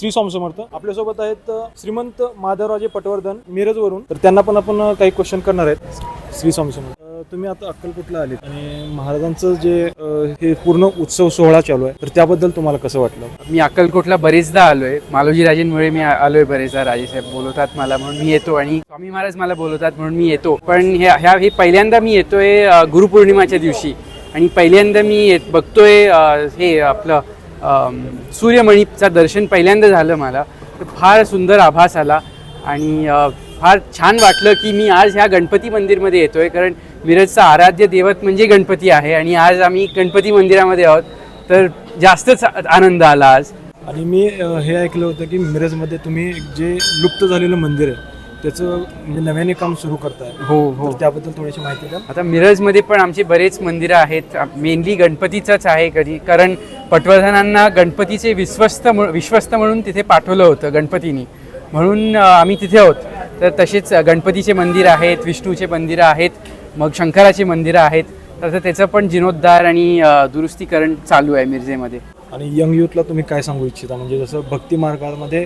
श्री स्वामी समर्थ. आपल्यासोबत आहेत श्रीमंत माधवराजे पटवर्धन मिरजवरून तर त्यांना पण आपण काही क्वेश्चन करणार आहेत. श्री स्वामी समर्थ. तुम्ही आता अक्कलकोटला आले आणि महाराजांचं जे अ, हे पूर्ण उत्सव सोहळा चालू आहे तर त्याबद्दल तुम्हाला कसं वाटलं? मी अक्कलकोटला बरेचदा आलोय. मालोजी राजेंमुळे मी आ- आलोय बरेचदा. राजेसाहेब बोलवतात मला म्हणून मी येतो आणि स्वामी महाराज मला बोलवतात म्हणून मी येतो. पण ह्या ह्या हे पहिल्यांदा मी येतोय अ, गुरुपौर्णिमाच्या दिवशी. आणि पहिल्यांदा मी येत बघतोय अ, हे आपलं सूर्यमणीचं दर्शन पहिल्यांदा झालं मला. तर फार सुंदर आभास आला आणि फार छान वाटलं की मी आज ह्या गणपती मंदिरमध्ये येतोय. कारण मिरजचं आराध्य दैवत म्हणजे गणपती आहे आणि आज आम्ही गणपती मंदिरामध्ये आहोत. तर जास्तच आनंद आला आज. आणि मी हे ऐकलं होतं की मिरजमध्ये तुम्ही जे लुप्त झालेलं मंदिर आहे त्याचं म्हणजे नव्याने काम सुरू करताय. हो हो. तर त्याबद्दल थोडीशी माहिती द्या आता मिरजमध्ये पण आमचे बरेच मंदिरं आहेत. मेनली गणपतीचंच आहे कधी कारण पटवर्धनांना गणपतीचे विश्वस्त विश्वस्त म्हणून तिथे पाठवलं होतं गणपतीनी. म्हणून आम्ही तिथे आहोत. तर तसेच गणपतीचे मंदिर आहेत विष्णूचे मंदिरं आहेत मग शंकराची मंदिरं आहेत. तसं त्याचं पण जीर्णोद्धार आणि दुरुस्तीकरण चालू आहे मिरजेमध्ये. आणि यंग यूथला तुम्ही काय सांगू इच्छिता? म्हणजे जसं भक्ती मार्गामध्ये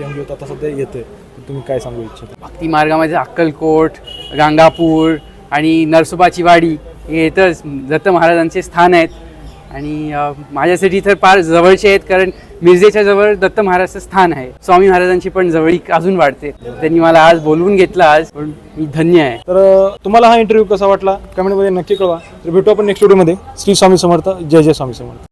यंग यूथ आता सध्या येते तर तुम्ही काय सांगू इच्छिता? भक्ती मार्गामध्ये अक्कलकोट गांगापूर आणि नरसोबाची वाडी हे येतच दत्त महाराजांचे स्थान आहेत. आणि माझ्यासाठी तर फार जवळचे आहेत कारण मिरजेच्या जवळ दत्त महाराजचं स्थान आहे. स्वामी महाराजांची पण जवळीक अजून वाढते. त्यांनी मला आज बोलवून घेतलं आज पण मी धन्य आहे. तर तुम्हाला हा इंटरव्ह्यू कसा वाटला? कमेंटमध्ये नक्की कळवा. तर भेटू आपण नेक्स्ट व्हिडिओमध्ये श्री स्वामी समर्थ. जय जय स्वामी समर्थ.